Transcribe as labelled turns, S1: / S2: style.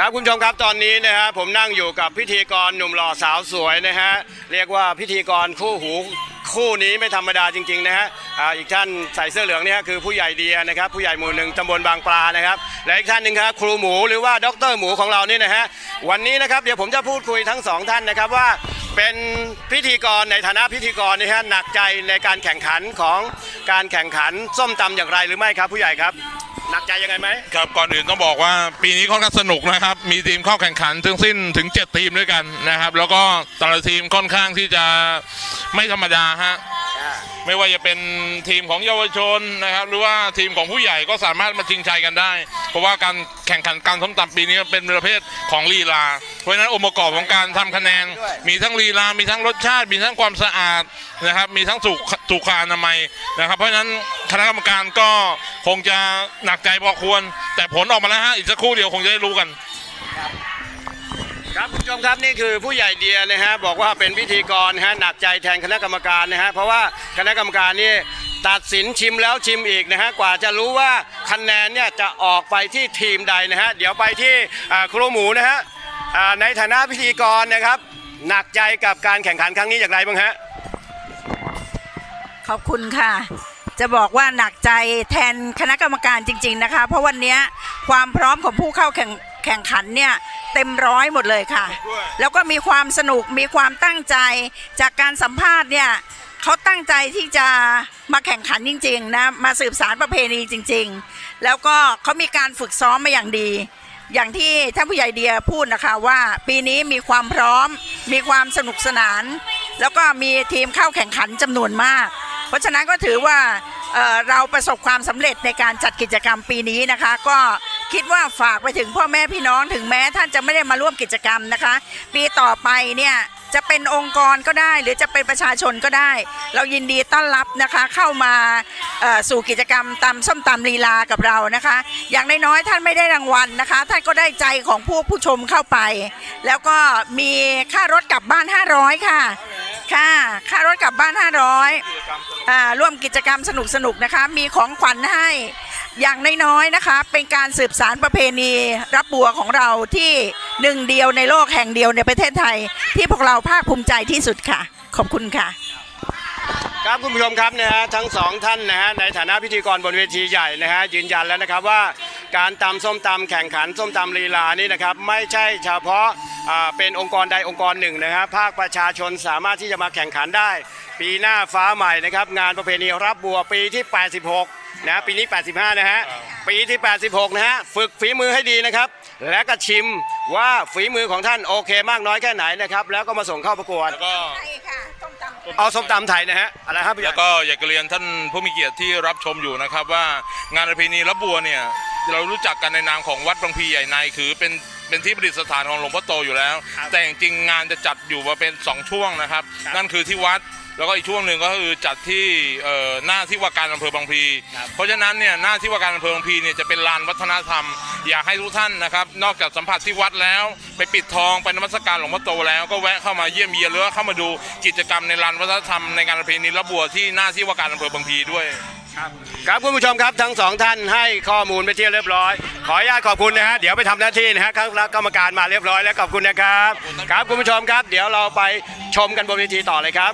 S1: ครับคุณผู้ชมครับตอนนี้นะฮะผมนั่งอยู่กับพิธีกรหนุ่มหล่อสาวสวยนะฮะเรียกว่าพิธีกรคู่หูคู่นี้ไม่ธรรมดาจริง ๆ นะฮะอ่าอีกท่านใส่เสื้อเหลืองเนี่ยคือผู้ใหญ่เดียนะครับ ผู้ใหญ่หมู่หนึ่งตำบลบางปลานะครับและอีกท่านหนึ่งครับครูหมูหรือว่าดรหมูของเรานี่นะฮะวันนี้นะครับเดี๋ยวผมจะพูดคุยทั้งสองท่านนะครับว่า เป็นพิธีกรในฐานะพิธีกรนะฮะหนักใจในการแข่งขันของการแข่งขันส้มตำอย่างไรหรือไม่ครับ ผู้ใหญ่ครับ หนักใจยังไงไหม
S2: ครับก่อนอื่นต้องบอกว่าปีนี้ค่อนข้างสนุกนะครับ มีทีมเข้าแข่งขันทั้งสิ้นถึง 7 ทีมด้วยกันนะครับ แล้วก็แต่ละทีมค่อนข้างที่จะไม่ธรรมดาฮะ ไม่ว่าจะเป็นทีมของเยาวชนนะครับ หรือว่าทีมของผู้ใหญ่ก็สามารถมาชิงชัยกันได้ เพราะว่าการแข่งขันการส้มตำปีนี้เป็นประเภทของลีลา เพราะฉะนั้นองค์ประกอบของการทำคะแนน มีทั้งลีลา มีทั้งรสชาติ มีทั้งความสะอาดนะครับ มีทั้งสุขสุขอนามัยนะครับ เพราะฉะนั้นคณะกรรมการก็คงจะหนักใจพอควร แต่ผลออกมาแล้วฮะอีกสักครู่เดียวคงจะได้รู้กัน
S1: ครับคุณผู้ชมครับนี่คือผู้ใหญ่เดียนะฮะบอกว่าเป็นพิธีกรนะฮะหนักใจแทนคณะกรรมการนะฮะเพราะว่าคณะกรรมการนี่ตัดสินชิมแล้วชิมอีกนะฮะกว่าจะรู้ว่าคะแนนเนี่ยจะออกไปที่ทีมใดนะฮะเดี๋ยวไปที่อ่าครูหมูนะฮะอ่าในฐานะพิธีกรนะครับหนักใจกับการแข่งขันครั้งนี้อย่างไรบ้างฮะ
S3: ขอบคุณค่ะ จะบอกว่าหนักใจแทนคณะกรรมการจริง ๆนะคะ เพราะวันเนี้ยความพร้อมของผู้เข้าแข่ง แข่งขันเนี่ยเต็มร้อยหมดเลยค่ะ แล้วก็มีความสนุกมีความตั้งใจจากการสัมภาษณ์เนี่ยเขาตั้งใจที่จะมาแข่งขันจริงๆนะมาสืบสารประเพณีจริง ๆ แล้วก็เขามีการฝึกซ้อมมาอย่างดี อย่างที่ท่านผู้ใหญ่เดียพูดนะคะว่าปีนี้มีความพร้อม มีความสนุกสนาน แล้วก็มีทีมเข้าแข่งขันจำนวนมาก เพราะฉะนั้นก็ถือว่าเอ่อเราประสบความสำเร็จในการจัดกิจกรรมปีนี้นะคะ ก็ คิดว่าฝากไปถึงพ่อแม่พี่น้องถึงแม้ท่านจะไม่ได้มาร่วมกิจกรรมนะคะ ปีต่อไปเนี่ยจะเป็นองค์กรก็ได้ หรือจะเป็นประชาชนก็ได้ เรายินดีต้อนรับนะคะเข้ามาสู่กิจกรรมตำส้มตำลีลากับเรานะคะ อย่างน้อยๆท่านไม่ได้รางวัลนะคะ ท่านก็ได้ใจของผู้ผู้ชมเข้าไป แล้วก็มีค่ารถกลับบ้าน 500 ค่ะค่ะค่ารถกลับบ้าน 500อ่าร่วมกิจกรรมสนุกๆนะคะ มีของขวัญให้ อย่างน้อยๆนะคะ เป็นการสืบสารประเพณีรับบัวของเราที่หนึ่งเดียวในโลกแห่งเดียวในประเทศไทย ที่พวกเราภาคภูมิใจที่สุดค่ะ ขอบคุณค่ะ
S1: ครับคุณผู้ชมครับนะฮะทั้งสองท่านนะฮะในฐานะพิธีกรบนเวทีใหญ่นะฮะยืนยันแล้วนะครับว่า การตำส้มตำแข่งขันส้มตำลีลานี่นะครับไม่ใช่เฉพาะอ่าเป็นองค์กรใดองค์กรหนึ่งนะฮะภาคประชาชนสามารถที่จะมาแข่งขันได้ ปีหน้าฟ้าใหม่นะครับงานประเพณีรับบัวปีที่ 86 นะปีนี้ 85 นะฮะปีที่ 86 นะฮะฝึกฝีมือให้ดีนะครับและก็ชิมว่าฝีมือของท่านโอเคมากน้อยแค่ไหนนะครับแล้วก็มาส่งเข้าประกวด
S2: แล้วก็
S1: เอาส้มตำไทยนะฮะอะไรครับพี่ใหญ่
S2: แล้วก็อยากจะเรียนท่านผู้มีเกียรติที่รับชมอยู่นะครับว่างานประเพณีรับบัวเนี่ย เรารู้จักกันในนามของวัดบางพลีใหญ่ในคือเป็นเป็นที่ประดิษฐานของหลวงพ่อโตอยู่แล้วแต่จริงๆงานจะจัดอยู่มาเป็น 2 ช่วงนะครับนั่นคือที่วัดแล้วก็อีกช่วงหนึ่งก็คือจัดที่เอ่อหน้าที่ว่าการอำเภอบางพลีเพราะฉะนั้นเนี่ยหน้าที่ว่าการอำเภอบางพลีเนี่ยจะเป็นลานวัฒนธรรม อยากให้ทุกท่านนะครับ นอกจากสัมผัสที่วัดแล้ว ไปปิดทองไปนมัสการหลวงพ่อโตแล้วก็แวะเข้ามาเยี่ยมเยียนหรือว่าเข้ามาดูกิจกรรมในลานวัฒนธรรมในงานประเพณีรับบัวที่หน้าที่ว่าการอำเภอบางพลีด้วย
S1: ครับคุณผู้ชมครับทั้งสองท่านให้ข้อมูลไปเที่ยวเรียบร้อย ขออนุญาตขอบคุณนะฮะเดี๋ยวไปทำหน้าที่นะฮะคณะกรรมการมาเรียบร้อยแล้วขอบคุณนะครับ ครับคุณผู้ชมครับ เดี๋ยวเราไปชมกันบนเวทีต่อเลยครับ